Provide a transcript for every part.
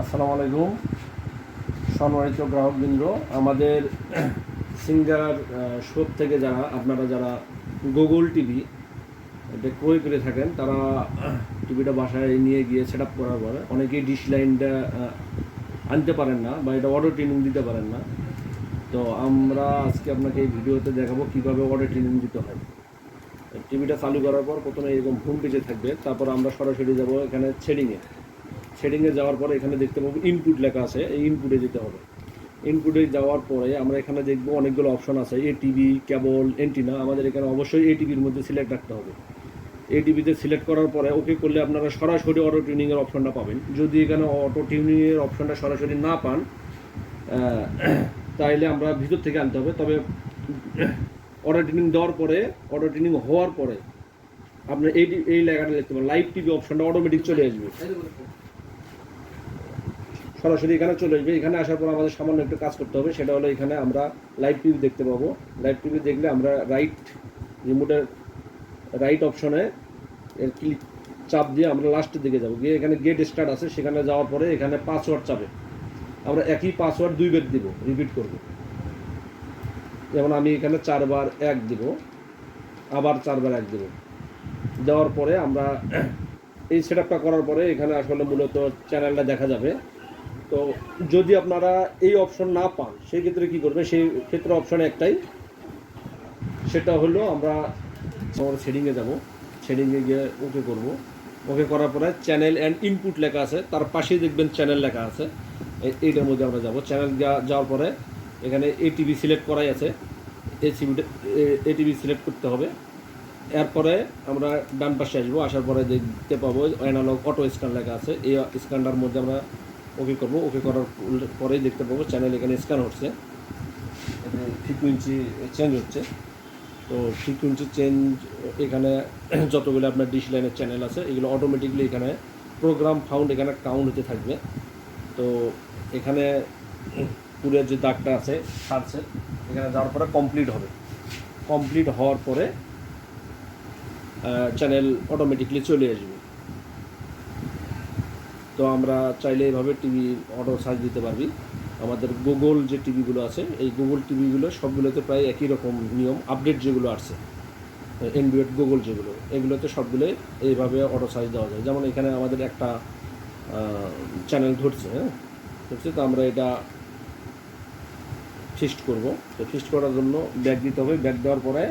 আসসালামু আলাইকুম। সম্মানিত গ্রাহকবৃন্দ, আমাদের সিঙ্গার শপ থেকে যারা, আপনারা যারা গুগল টিভি এটা ক্রয় করে থাকেন, তারা টিভিটা বাসায় নিয়ে গিয়ে সেট আপ করার পরে অনেকেই ডিশ লাইনটা আনতে পারেন না বা এটা অর্ডার ট্রেনিং দিতে পারেন না। তো আমরা আজকে আপনাকে এই ভিডিওতে দেখাবো কীভাবে অর্ডার ট্রেনিং দিতে হয়। টিভিটা চালু করার পর প্রথমে এরকম হোম পেজে থাকবে, তারপর আমরা সরাসরি যাব এখানে শেডিংয়ে শেডিংয়ে যাওয়ার পরে এখানে দেখতে পাবো ইনপুট লেখা আছে, এই ইনপুটে যেতে হবে। ইনপুটে যাওয়ার পরে আমরা এখানে দেখব অনেকগুলো অপশন আছে এ টিভি কেবল এন্টিনা আমাদের এখানে অবশ্যই এ টিভির মধ্যে সিলেক্ট রাখতে হবে। এ টিভিতে সিলেক্ট করার পরে ওকে করলে আপনারা সরাসরি অটো টিউনিংয়ের অপশনটা পাবেন। যদি এখানে অটো টিউনিংয়ের অপশনটা সরাসরি না পান তাইলে আমরা ভিতর থেকে আনতে হবে। তবে অর্ডার ট্রেনিং দেওয়ার পরে অটো ট্রেনিং হওয়ার পরে আপনার এই এই লেখাটা দেখতে পারেন। লাইভ টিভি অপশনটা অটোমেটিক চলে আসবে। সরাসরি এখানে চলে আসবে। এখানে আসার পর আমাদের সামান্য একটু কাজ করতে হবে। সেটা হলো এখানে আমরা লাইভ টিভি দেখতে পাবো। লাইভ টিভি দেখলে আমরা রাইট রিমোটের রাইট অপশনে এর ক্লিক চাপ দিয়ে আমরা লাস্টের দিকে যাব। গিয়ে এখানে গেট স্টার্ট আছে, সেখানে যাওয়ার পরে এখানে পাসওয়ার্ড চাপে। আমরা একই পাসওয়ার্ড দুই দুইবার দিব রিপিট করব। যেমন আমি এখানে চারবার এক দিব, আবার চারবার এক দিব। দেওয়ার পরে আমরা এই সেট করার পরে এখানে আসলে মূলত চ্যানেলটা দেখা যাবে। তো যদি আপনারা এই অপশন না পান সেই ক্ষেত্রে কী করবে? সেই ক্ষেত্রে অপশন একটাই। সেটা হলো আমরা আমরা শেডিংয়ে যাব। শেডিংয়ে গিয়ে ওকে করব। ওকে করার পরে চ্যানেল অ্যান্ড ইনপুট লেখা আছে। তার পাশেই দেখবেন চ্যানেল লেখা আছে। এইটার মধ্যে আমরা যাব। চ্যানেল যাওয়ার পরে এখানে এটিভি সিলেক্ট করাই আছে। এসিবিটা এটিভি সিলেক্ট করতে হবে। এরপরে আমরা ডান পাশে আসব। আসার পরে দেখতে পাবো অ্যানালগ অটো স্ক্যান লেখা আছে। এই স্ক্যানটার মধ্যে আমরা ওকে করব, ওকে করার পরেই দেখতে পাবো চ্যানেল এখানে স্ক্যান হচ্ছে। ফ্রিকুয়েন্সি চেঞ্জ হচ্ছে। তো ফ্রিকুয়েন্সি চেঞ্জ এখানে যতগুলো আপনার ডিশ লাইনের চ্যানেল আছে, এগুলো অটোমেটিকলি এখানে প্রোগ্রাম ফাউন্ড এখানে কাউন্ট হতে থাকবে। তো এখানে পুরো যে দাগটা আছে, সারছে, এখানে যাওয়ার পরে কমপ্লিট হবে। কমপ্লিট হওয়ার পরে চ্যানেল অটোমেটিকলি চলে আসবে। তো আমরা চাইলে এইভাবে টিভি অটো সার্চ দিতে পারবি। আমাদের গুগল যে টিভিগুলো আছে, এই গুগল টিভিগুলো সবগুলোতে প্রায় একই রকম নিয়ম আপডেট যেগুলো আসছে এনড্রয়েড গুগল যেগুলো, এগুলোতে সবগুলোই এইভাবে অটো সাইজ দেওয়া যায়। যেমন এখানে আমাদের একটা চ্যানেল ধরছে হ্যাঁ? ধরছে, তো আমরা এটা ফিস্ট করব। তো ফিস্ট করার জন্য ব্যাগ দিতে হবে। ব্যাগ দেওয়ার পরে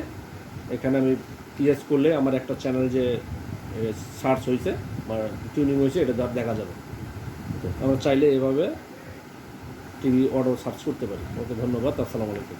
এখানে আমি পিএস করলে আমার একটা চ্যানেল যে সার্চ হয়েছে বা টিউনিং হয়েছে, এটা দা- দেখা যাবে। আমরা চাইলে এভাবে টিভি অর্ডার সার্চ করতে পারি। ওকে, ধন্যবাদ, আসসালামু আলাইকুম।